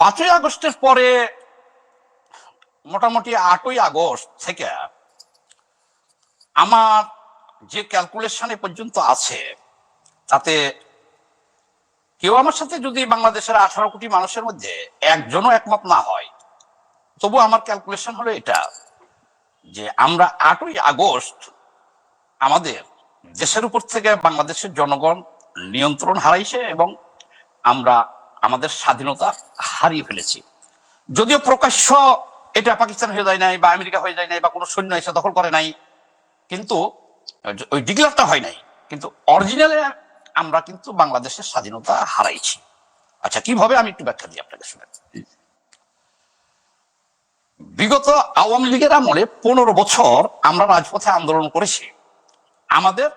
পাঁচই আগস্টের পরে মোটামুটি আটই আগস্ট থেকে আমার যে ক্যালকুলেশনে পর্যন্ত আছে, তাতে কেউ আমার সাথে যদি বাংলাদেশের আঠারো কোটি মানুষের মধ্যে একজনও একমত না হয়, তবু আমার ক্যালকুলেশন হলো এটা যে আমরা আটই আগস্ট আমাদের দেশের উপর থেকে বাংলাদেশের জনগণ নিয়ন্ত্রণ হারাইছে এবং আমরা আমাদের স্বাধীনতা হারিয়ে ফেলেছি। যদিও প্রকাশ্য এটা পাকিস্তান হয়ে যায় নাই বা আমেরিকা হয়ে যায় নাই বা কোনো সৈন্য এসে দখল করে নাই, কিন্তু, ওই ডিক্লারটা হয় নাই। কিন্তু অরিজিনালে আমরা কিন্তু বাংলাদেশের স্বাধীনতা হারাইছি। আচ্ছা কীভাবে আমি একটু ব্যাখ্যা দিই আপনাকে শুনেন বিগত আওয়ামী লীগের আমলে পনেরো বছর আমরা রাজপথে আন্দোলন করেছি। আমাদের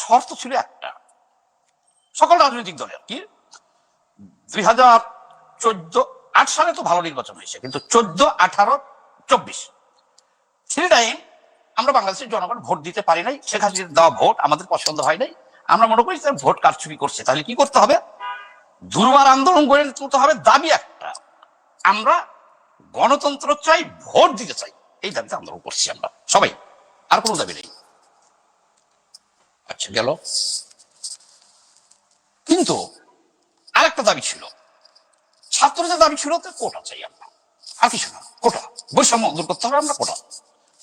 শর্ত ছিল একটা। সকল রাজনৈতিক দলের কি? দুই হাজার চোদ্দ, আট সালে তো ভালো নির্বাচন হয়েছে, কিন্তু চোদ্দ, আঠারো, চব্বিশ। থ্রি টাইম আমরা বাংলাদেশের জনগণ ভোট দিতে পারি নাই, শেখ হাসিনার দেওয়া ভোট আমাদের পছন্দ হয় নাই। আমরা মনে করি যে ভোট কারচুপি করছে, তাহলে কি করতে হবে? দুর্বার আন্দোলন গড়ে তুলতে হবে দাবি একটা। আমরা গণতন্ত্র চাই, ভোট দিতে চাই, এই দাবিতে আন্দোলন করছি আমরা। সবাই, আর কোনো দাবি নেই। আচ্ছা গেল। কিন্তু আরেকটা দাবি ছিল। ছাত্রদের দাবি ছিল কোটা চাই আমরা। আর কিছু না, কোটা। বৈষম্য দূর করতে হবে, আমরা কোটা।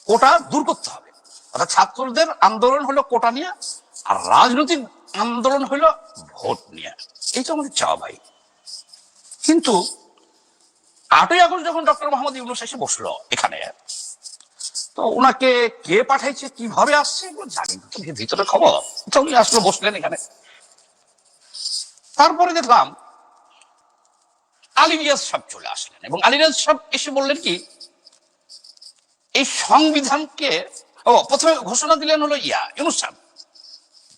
কোটা দূর করতে হবে। অর্থাৎ ছাত্রদের আন্দোলন হলো কোটা নিয়ে, আর রাজনৈতিক আন্দোলন হলো ভোট নিয়ে। এই তো আমাদের চাওয়া ভাই। কিন্তু আটই আগস্ট যখন ডক্টর মোহাম্মদ ইউনুস এসে বসল এখানে, তো ওনাকে কে পাঠাইছে, কীভাবে আসছে এগুলো জানি ভিতরে খবর। তো উনি আসলো, বসলেন এখানে। তারপরে দেখলাম আলিরিয়াজ সব চলে আসলেন। এবং আলিরিয়াজ সব এসে বললেন কি, এই সংবিধানকে, ও, প্রথমে ঘোষণা দিলেন হলো ইয়া, ইউনুস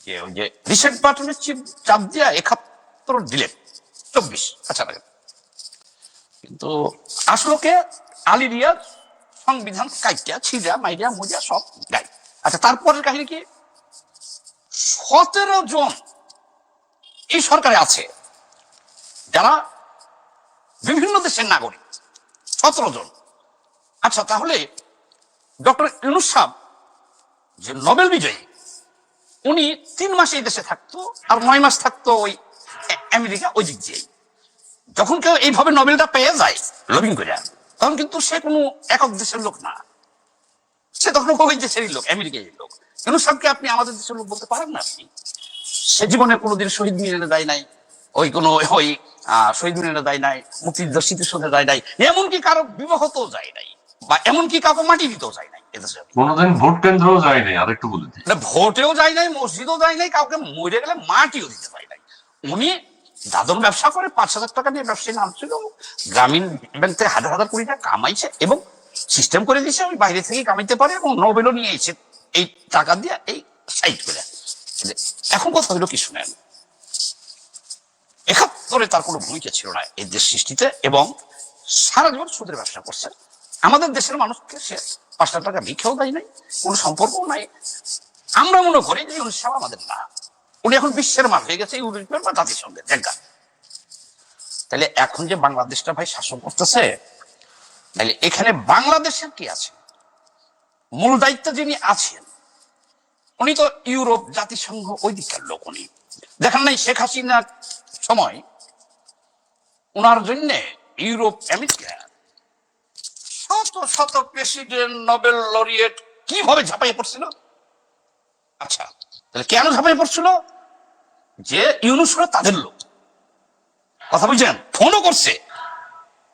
যে ওই যে রিসেন্ট চিফ চাপ দিয়া একাত্তর দিলেন, চব্বিশ। আচ্ছা কিন্তু আসলোকে আলী রিয়াজ সংবিধান কাইটা ছিজা মাইরিয়া মজা সব গাই আচ্ছা তারপরের কাহিনী কি? সতেরো জন এই সরকারে আছে, যারা বিভিন্ন দেশের নাগরিক, সতেরো জন। আচ্ছা তাহলে ডক্টর ইউনুস সাহেব যে নোবেল বিজয়ী, উনি তিন মাস এই দেশে থাকতো আর নয় মাস থাকতো ওই আমেরিকা ওই দিক দিয়ে যখন কেউ এইভাবে নোবেলটা পেয়ে যায় লবিং করে, তখন কিন্তু সে কোনো একক দেশের লোক না। সে তখন ওই দেশেরই লোক আমেরিকার লোক। ইউনুস সাহেবকে আপনি আমাদের দেশের লোক বলতে পারেন না আপনি? সে জীবনে কোনোদিন শহীদ মিনারে দেয় নাই, ওই কোনো ওই আহ, শহীদ মিনারে নাই মুক্তিযুদ্ধ স্মৃতিসৌধে দেয় নাই এমনকি কারও বিবাহতেও যায় নাই বা এমনকি কাউকে মাটি দিতেও যায় নাই এদেশে কোনোদিন ভোট কেন্দ্রও যায়নি আর একটু বলে দিই। মানে ভোটেও যায় নাই মসজিদও যায় নাই কাউকে মরে গেলে মাটিও দিতে পারে নাই। উনি দাদন ব্যবসা করে পাঁচ হাজার টাকা নিয়ে ব্যবসায়ী নামছিল গ্রামীণ ব্যাংক হাজার হাজার কোটি টাকা কামাইছে এবং সিস্টেম করে দিয়েছে ওই বাইরে থেকে কামাইতে পারে এবং নোবেলও নিয়ে এসে এই টাকা দিয়ে এই সাইড করে। এখন কথা হইল কি শুনেন? একাত্তরে তার কোনো ভূমিকা ছিল না এই দেশ সৃষ্টিতে এবং সারা জীবন সুদের ব্যবসা করছে। আমাদের দেশের মানুষকে সে পাঁচটা টাকা ভিক্ষাও দেয় নাই, কোনো সম্পর্কও নাই। আমরা মনে করি যে ইউনিট সাহেব আমাদের না। উনি এখন বিশ্বের মাল হয়ে গেছে ইউরোপের বা জাতিসংঘের দেখা তাহলে এখন যে বাংলাদেশটা ভাই শাসন করতেছে, তাহলে এখানে বাংলাদেশের কি আছে? মূল দায়িত্ব যিনি আছেন, উনি তো ইউরোপ জাতিসংঘ ওই দিককার লোক উনি। দেখেন নাই শেখ হাসিনার সময় ওনার জন্য ইউরোপ, আমেরিকা, শত শত প্রেসিডেন্ট, নোবেল লরিয়েট কীভাবে ঝাঁপাই পড়ছিল? আচ্ছা তাহলে কেন ঝাঁপাই পড়ছিল? যে ইউনুস হলো তাদের লোক। কথা বুঝছেন? ফোনও করছে।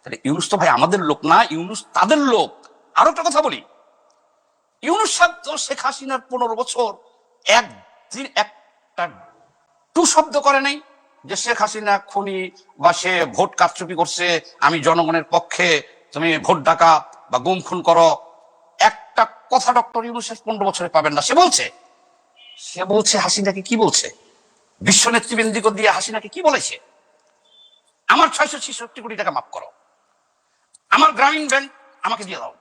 তাহলে ইউনুস তো ভাই আমাদের লোক না, ইউনুস তাদের লোক। আরও একটা কথা বলি। ইউনুস সাহেব তো শেখ হাসিনার পনেরো বছর একদিন একটা টু শব্দ করে নাই। যে শেখ হাসিনা খুনি বা সে ভোট কারচুপি করছে, আমি জনগণের পক্ষে তুমি ভোট ডাকা বা গুম খুন করো, একটা কথা ডক্টর ইউনুসের পনেরো বছরে পাবেন না। সে বলছে সে বলছে হাসিনাকে কি বলছে? বিশ্ব নেতৃবৃন্দিকে দিয়ে হাসিনাকে কি বলেছে? আমার ছয়শো ছেষট্টি কোটি টাকা মাফ করো। আমার গ্রামীণ ব্যাংক আমাকে দিয়ে দাও।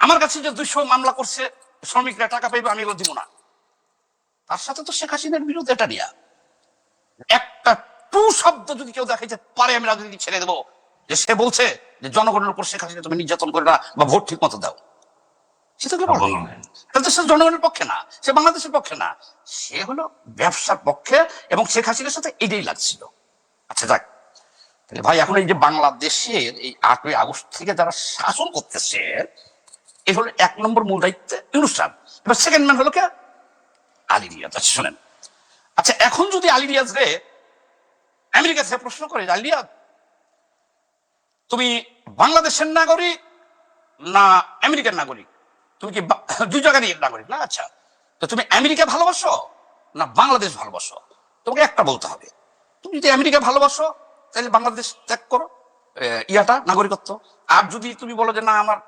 আমার কাছে যে দুইশো মামলা করছে, শ্রমিকরা টাকা পাইবে, আমি এগুলো দিব না। তার সাথে তো শেখ হাসিনার বিরুদ্ধে এটা নিয়া। একটা টু শব্দ যদি কেউ দেখাইতে পারে আমি রাজনীতি ছেড়ে দেবো। যে সে বলছে যে জনগণের উপর শেখ হাসিনা তুমি নির্যাতন করে না বা ভোট ঠিক মতো দাও। সে তো। তাহলে জনগণের পক্ষে না সে বাংলাদেশের পক্ষে না। সে হলো ব্যবসার পক্ষে এবং শেখ হাসিনার সাথে এটাই লাগছিল। আচ্ছা যাক। তাহলে ভাই এখন এই যে বাংলাদেশের এই আটই আগস্ট থেকে যারা শাসন করতেছে এই হলো এক নম্বর মূল দায়িত্বে অনুষ্ঠান এবার সেকেন্ড ম্যান হলো কে? আলী আচ্ছা শোনেন। আচ্ছা এখন যদি আলী রিয়াজ রে আমেরিকা থেকে প্রশ্ন করে যে, আলী রিয়াজ তুমি বাংলাদেশের নাগরিক না আমেরিকার নাগরিক? তুমি কি দুই জায়গারই নাগরিক না? আচ্ছা তো তুমি আমেরিকা ভালোবাসো না বাংলাদেশ ভালোবাসো? তোমাকে একটা বলতে হবে। তুমি যদি আমেরিকা ভালোবাসো তাহলে বাংলাদেশ ত্যাগ করো ইয়াটা নাগরিকত্ব। আর যদি তুমি বলো যে না আমার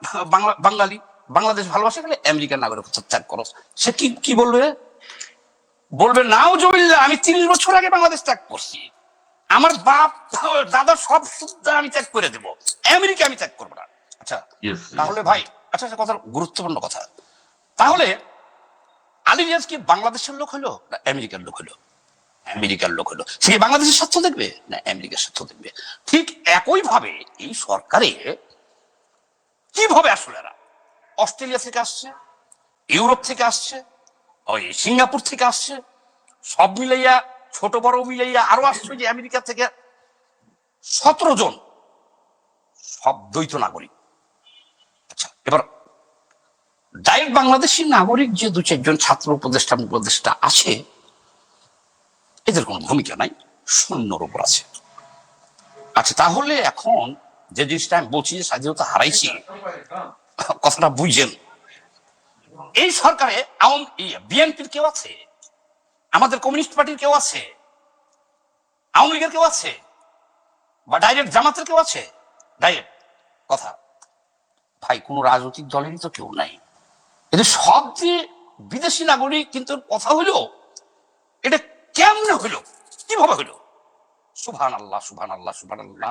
বাঙালি বাংলাদেশ ভালোবাসে তাহলে আমেরিকার নাগরিকত্ব ত্যাগ করো। সে কি কি বলবে? বলবে নাও জমিল্লা আমি তিরিশ বছর আগে বাংলাদেশ ত্যাগ করছি। আমার বাপ দাদা সব শুদ্ধ আমি ত্যাগ করে দেবো। আমেরিকা আমি ত্যাগ করব না। আচ্ছা. তাহলে ভাই আচ্ছা আচ্ছা কথা গুরুত্বপূর্ণ কথা। তাহলে আলী রিয়াজ কি বাংলাদেশের লোক হলো না আমেরিকার লোক হলো? আমেরিকার লোক হলো। সে বাংলাদেশের স্বার্থ দেখবে? না আমেরিকার স্বার্থ দেখবে। ঠিক একই ভাবে এই সরকারে কীভাবে আসলে এরা? অস্ট্রেলিয়া থেকে আসছে ইউরোপ থেকে আসছে ওই সিঙ্গাপুর থেকে আসছে। সব মিলাইয়া, ছোট বড় মিলাইয়া আরও আসছে যে আমেরিকা থেকে সতেরো জন। সব দ্বৈত নাগরিক। আচ্ছা এবার ডাইরেক্ট বাংলাদেশি নাগরিক যে দু চারজন ছাত্র উপদেষ্টা উপদেষ্টা আছে, এদের কোনো ভূমিকা নাই শূন্যর উপর আছে। আচ্ছা তাহলে এখন যে জিনিসটা আমি বলছি যে স্বাধীনতা হারাইছি, কথাটা বুঝছেন এই সরকারে বিএনপির কেউ আছে? আমাদের কমিউনিস্ট পার্টির কেউ আছে? আওয়ামী লীগের কেউ আছে? বা ডাইরেক্ট জামাতের কেউ আছে? ডাইরেক্ট কথা। ভাই, কোন রাজনৈতিক দলেরই তো কেউ নাই। এদের সব যে বিদেশি নাগরিক, কিন্তু কথা হইল, এটা কেমনে হইল? কীভাবে হইল? সুভান আল্লাহ সুভান আল্লাহ সুভান আল্লাহ